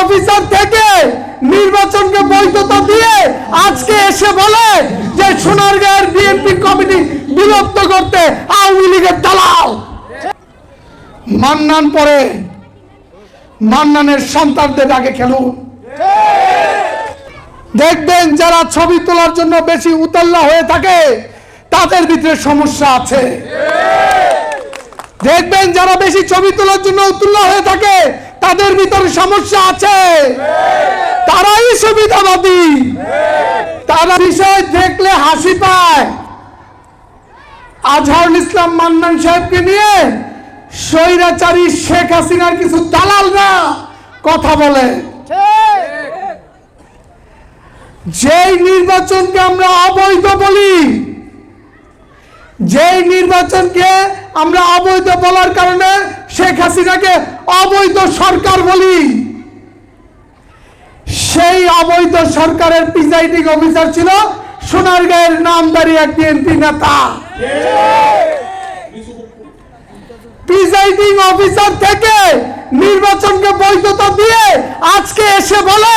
Officer থেকে নির্বাচনকে বৈধতা দিয়ে আজকে এসে বলে যে সোনারগাঁয়ের বিএনপি কমিটি বিলুপ্ত করতে আওয়ামী লীগের দালাল। মান্নান পরে মান্নানের সন্তানদের আগে খেলুন। দেখবেন যারা ছবি তোলার জন্য বেশি উতল্লা হয়ে থাকে, তাদের ভিতরে সমস্যা আছে। দেখবেন যারা বেশি ছবি তোলার জন্য উতুল্লা হয়ে থাকে তাদের ভিতরে সমস্যা আছে। তারাই সুবিধাবাদী। তারা বিষয় দেখলে হাসি পায়। আজহারুল ইসলাম মান্নান সাহেবকে নিয়ে স্বৈরাচারী শেখ হাসিনার কিছু দালালরা কথা বলে। যেই নির্বাচনকে আমরা অবৈধ বলি, যেই নির্বাচনকে আমরা অবৈধ বলার কারণে শেখ হাসিনাকে অবৈধ সরকার বলি। সেই অবৈধ সরকারের প্রিজাইডিং অফিসার ছিল সোনারগাঁয়ের নামদারি এক বিএনপি নেতা। প্রিজাইডিং অফিসার থেকে নির্বাচনকে বৈধতা দিয়ে আজকে এসে বলে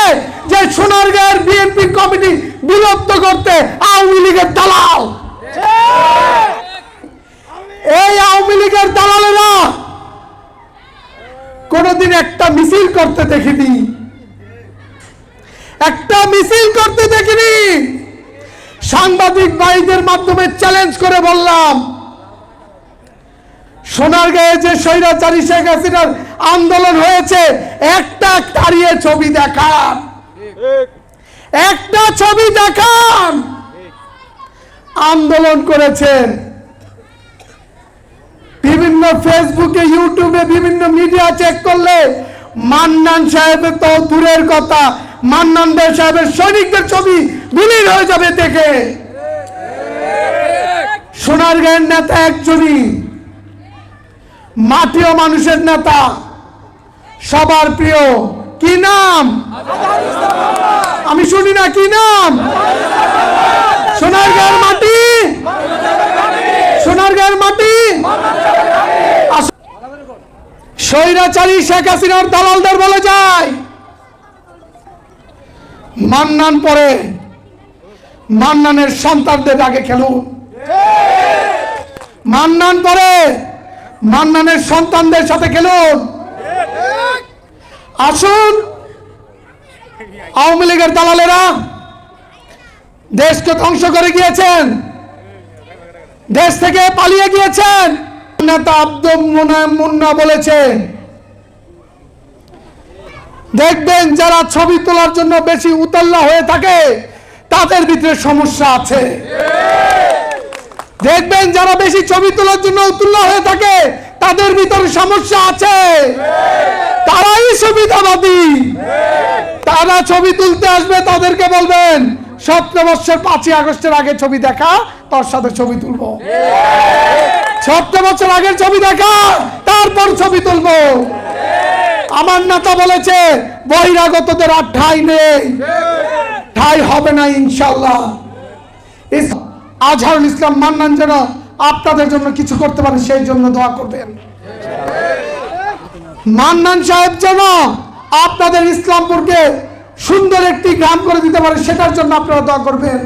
যে সোনারগাঁয়ের বিএনপি কমিটি বিলুপ্ত করতে আওয়ামী লীগের দালাল এই আওয়ামী লীগের দালালেরা কোনদিন একটা মিছিল করতে দেখিনি। একটা মিছিল করতে দেখিনি। সাংবাদিক ভাইদের মাধ্যমে চ্যালেঞ্জ করে বললাম সোনারগাঁয়ে যে স্বৈরাচারী শেখ হাসিনার আন্দোলন হয়েছে, একটা দাঁড়িয়ে ছবি দেখান। একটা ছবি দেখান। আন্দোলন করেছেন বিভিন্ন ফেসবুকে ইউটিউবে বিভিন্ন মিডিয়া চেক করলে মান্নান সাহেবের তো দূরের কথা, মান্নান দে সাহেবের সৈনিকদের ছবি বিলীন হয়ে যাবে দেখে। সোনারগাঁয়ের নেতা একজনই, মাটিও মানুষের নেতা, সবার প্রিয়, কি নাম? আমি শুনি না, কি নাম? সোনার সোনারগাঁয়ের মাটি? সোনারগাঁয়ের মাটি। স্বৈরাচারী শেখ হাসিনার দালালদের বলে যায়, মান্নান পরে মান্নানের সন্তানদের আগে খেলুন। মান্নান পরে মান্নানের সন্তানদের সাথে খেলুন। আসুন, আওয়ামী লীগের দালালেরা দেশকে ধ্বংস করে গিয়েছেন। দেশ থেকে পালিয়ে গিয়েছেন। নেতা আব্দুল মুনা- মুন্না বলেছেন, দেখবেন যারা ছবি তোলার জন্য বেশি উতল্লা হয়ে থাকে, তাদের ভিতরে সমস্যা আছে। দেখবেন যারা বেশি ছবি তোলার জন্য উতুল্লা হয়ে থাকে, তাদের ভিতরে সমস্যা আছে। তারাই সুবিধাবাদী। তারা ছবি তুলতে আসবে, তাদেরকে বলবেন সতেরো বছর পাঁচই আগস্টের আগে ছবি দেখা তোর সাথে ছবি তুলবো। সতেরো বছর আগের ছবি দেখা, তারপর ছবি তুলবো। আমার নেতা বলেছে, বহিরাগতদের আর ঠাই নেই। ঠাই হবে না ইনশাল্লাহ আজহারুল ইসলাম মান্নান যেন আপনাদের জন্য কিছু করতে পারে, সেই জন্য দোয়া করবেন। মান্নান সাহেব যেন আপনাদের ইসলামপুরকে সুন্দর একটি গ্রাম করে দিতে পারে, সেটার জন্য আপনারা দোয়া করবেন।